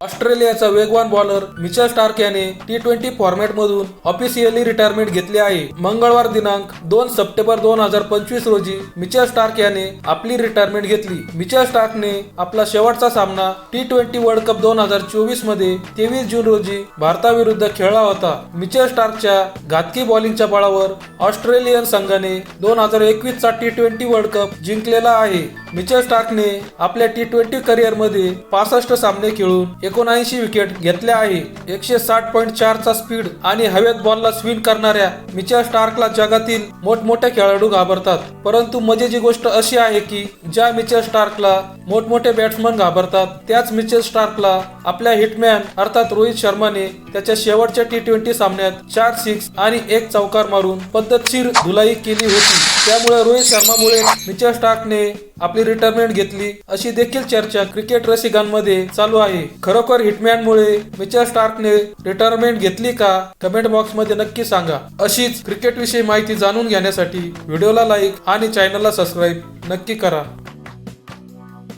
ऑस्ट्रेलियाचा वेगवान bowler Mitchell Starc याने टी ट्वेंटी फॉर्मॅट मधून ऑफिशियली रिटायरमेंट घेतली आहे. मंगळवार दिनांक दोन सप्टेंबर दोन हजार पंचवीस रोजी मिचेल स्टार्क याने आपली रिटायरमेंट घेतली. मिचेल स्टार्कने आपला शेवटचा सामना टी ट्वेंटी वर्ल्ड कप दोन हजार चोवीसमध्ये तेवीस जून रोजी भारताविरुद्ध खेळला होता. मिचेल स्टार्कच्या घातकी बॉलिंगच्या बळावर ऑस्ट्रेलियन संघाने दोन हजार एकवीस चा टी ट्वेंटी वर्ल्ड कप जिंकलेला आहे. मिचेल स्टार्कने आपल्या टी ट्वेंटी करिअरमध्ये पासष्ट सामने खेळून एकोणऐंशी विकेट घेतल्या आहे. एकशे साठ पॉईंट चारचा स्पीड आणि हवेत बॉलला स्विंग करणाऱ्या मिचेल स्टार्कला जगातील मोठमोठे खेळाडू घाबरतात. परंतु मजेची गोष्ट अशी आहे की ज्या मिचेल स्टार्कला मोठमोठे बॅट्समन घाबरतात त्याच मिचेल स्टार्कला आपल्या हिटमॅन अर्थात रोहित शर्माने त्याच्या शेवटच्या टी ट्वेंटी सामन्यात चार सिक्स आणि एक चौकार मारून पद्धतशीर धुलाई केली होती. त्यामुळे रोहित शर्मामुळे मिचेल स्टार्कने आपली रिटायरमेंट घेतली अशी देखील चर्चा क्रिकेट रसिकांमध्ये चालू आहे. खरोखर हिटमॅनमुळे मिचेल स्टार्कने रिटायरमेंट घेतली का? कमेंट बॉक्समध्ये नक्की सांगा. अशीच क्रिकेट विषयी माहिती जाणून घेण्यासाठी व्हिडिओला लाईक आणि चॅनलला सबस्क्राईब नक्की करा.